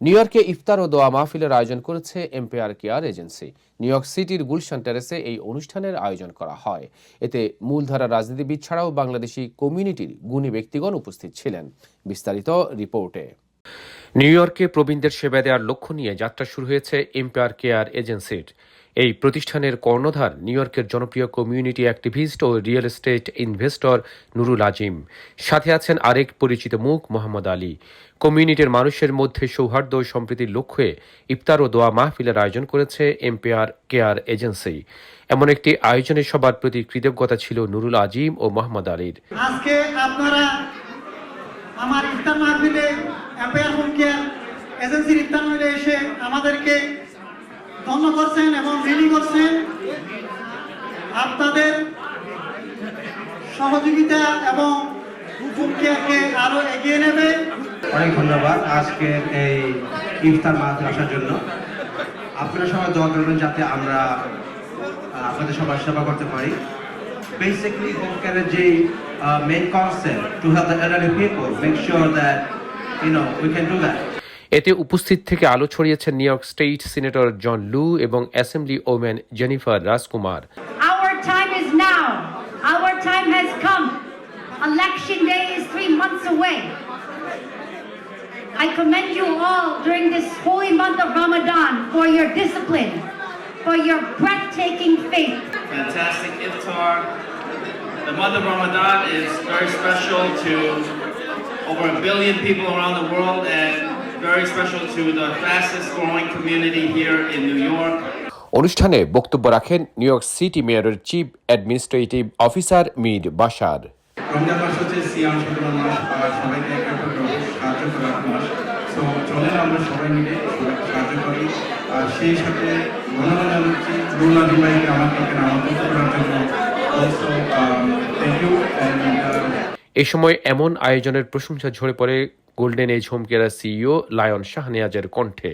New ইয়র্কে ইফতার ও দোয়া মাহফিলের আয়োজন করেছে Empire Care Agency. New York সিটির গুলশান টেরেসে এই অনুষ্ঠানের আয়োজন করা হয়। এতে মূলধারা রাজনীতিবিদ ছাড়াও বাংলাদেশি কমিউনিটির গুণী ব্যক্তিগণ উপস্থিত ছিলেন। বিস্তারিত রিপোর্টে। নিউ ইয়র্কে প্রবীণদের সেবা দেওয়ার লক্ষ্য নিয়ে যাত্রা শুরু হয়েছে এম্পায়ার কেয়ার এজেন্সির। এই প্রতিষ্ঠানের কর্ণধার নিউ ইয়র্কের জনপ্রিয় কমিউনিটি অ্যাক্টিভিস্ট ও real estate investor Nurul Azim. সাথে আছেন আরেক পরিচিত মুখ, মোহাম্মদ আলী। কমিউনিটির মানুষের মধ্যে সৌহার্দ্য ও সম্প্রীতির লক্ষ্যে ইফতার ও দোয়া মাহফিলের আয়োজন করেছে এম্পায়ার কেয়ার এজেন্সি। এমন একটি আয়োজনে সবার প্রতি কৃতজ্ঞতা ছিল নুরুল আজিম ও মোহাম্মদ আলীর। আজকে আপনারা আমার ইফতার মাহফিলে অ্যাম্পায়ার হোম কেয়ার এজেন্সির এসে আমাদেরকে ধন্য করছেন এবং করছেন। আপনাদের সহযোগিতা এবং এগিয়ে নেবে। অনেক ধন্যবাদ আজকে এই ইফতার মাহফিল আসার জন্য। আপনারা সবাই দোয়া করবেন যাতে আমরা আপনাদের সবার সেবা করতে পারি। বেসিক্যালি হোম কেয়ারের যে main concept to have the এলারি people make sure that এতে উপস্থিত থেকে আলো ছড়িয়েছেন New York state senator John Liu এবং assembly woman Jennifer Rajkumar Our time is now. Our time has come. Election day is three months away. I commend you all during this holy month of Ramadan for your discipline, for your breathtaking faith. fantastic iftar. The month of Ramadan is very special to over a billion people around the world and very special to the fastest growing community here in New York. অনুষ্ঠানে বক্তব্য রাখেন New York City মেয়রের chief administrative officer Mir Bashar. Ramzan মাস হচ্ছে সিয়াম সাধনা মাস সবাইকে একে সাহায্য করার মাস। তো চলেন আমরা সবাই মিলে সাহায্য করি। আর সেই সাথে ধন্যবাদ জানাচ্ছি রুনা দিবাইকে আমাকে আমন্ত্রণ করার জন্য। অলসো থ্যাংক ইউ অ্যান্ড এ সময় এমন আয়োজনের প্রশংসা ঝরে পড়ে golden age home care CEO Lion শাহনিয়াজের কণ্ঠে।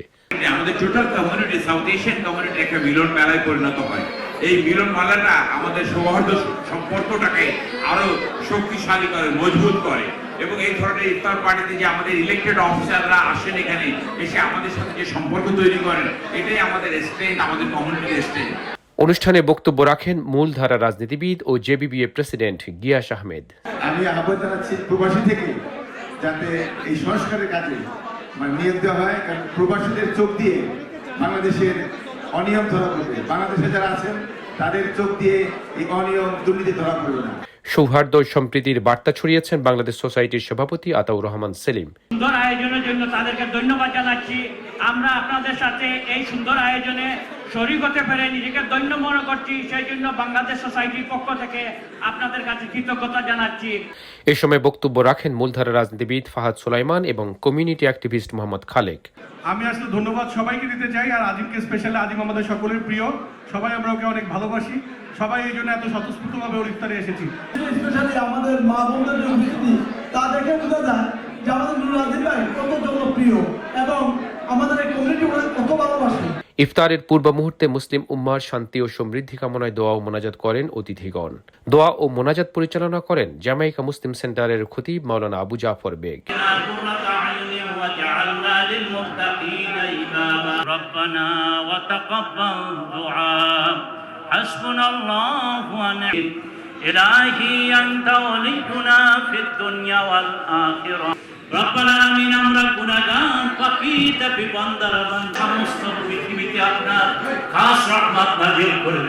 আমাদের total community South Asian community একটা মিলন মেলায় পরিণত হয়। এই মিলন মেলাটা আমাদের সৌহার্দ্য সম্পর্কটাকে আরও শক্তিশালী করে, মজবুত করে। এবং এই ধরনের ইফতার পার্টিতে যে আমাদের ইলেক্টেড অফিসাররা আসেন এখানে, এসে আমাদের সাথে যে সম্পর্ক তৈরি করেন, এটাই আমাদের স্ট্রেংথ আমাদের কমিউনিটির স্ট্রেংথ অনুষ্ঠানে বক্তব্য রাখেন মূলধারা রাজনীতিবিদ ও জেবিবিএ প্রেসিডেন্ট গিয়াস আহমেদ। আমি আহ্বান জানাচ্ছি প্রবাসী থেকে যাতে এই সংস্কারের কাজে মানে নিয়োগ দেওয়া হয় কারণ প্রবাসীদের চোখ দিয়ে বাংলাদেশের অনিয়ম ধরা পড়বে। বাংলাদেশে যারা আছেন তাদের চোখ দিয়ে এই অনিয়ম দুর্নীতি ধরা পড়বে না। সৌহার্দ্য সম্প্রীতির বার্তা ছড়িয়েছেন বাংলাদেশ সোসাইটির সভাপতি আতাউর রহমান সেলিম। সুন্দর আয়োজনের জন্য তাদেরকে ধন্যবাদ জানাচ্ছি। আমরা আপনাদের সাথে এই সুন্দর আয়োজনে শরিক হতে পেরে নিজেকে ধন্য মনে করছি সেই জন্য বাংলাদেশ সোসাইটির পক্ষ থেকে আপনাদের কাছে কৃতজ্ঞতা জানাচ্ছি। এ সময় বক্তব্য রাখেন মূলধারা রাজনীতিবিদ ফাহাদ সুলাইমান এবং কমিউনিটি অ্যাক্টিভিস্ট মোহাম্মদ খালেক। আমি আসলে ধন্যবাদ সবাইকে দিতে চাই আর আজিমকে স্পেশালি আজিম আমাদের সকলের প্রিয়। সবাই আমরা ওকে অনেক ভালোবাসি। সবাই এই জন্য এত স্বতঃস্ফূর্তভাবে ওর ইফতারে এসেছি। স্পেশালি আমাদের মা বোনদের যে উপস্থিতি তা দেখে বোঝা যায় যে আমাদের নুরুল আজিম ভাই কত জনপ্রিয় ইফতারের পূর্ব মুহূর্তে মুসলিম উম্মার শান্তি ও সমৃদ্ধি কামনায় দোয়া ও মোনাজাত করেন অতিথিগণ দোয়া ও মোনাজাত পরিচালনা করেন জামাইকা মুসলিম সেন্টারের খতিব মাওলানা আবু জাফর বেগ قرة أعين وجعلنا للمتقين إماما ربنا وتقبل دعاء حسبنا الله ونعم إلهي أنت ولينا في الدنيا والآخرة রব্বানা আমিন আমরা গুনাহগার পাপীত বিপন্দার সমস্ত পৃথিবীতে আপনার খাস রহমত নাজিল করে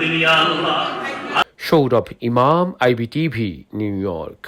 সৌরভ ইমাম আইবিটিভি নিউ ইয়র্ক।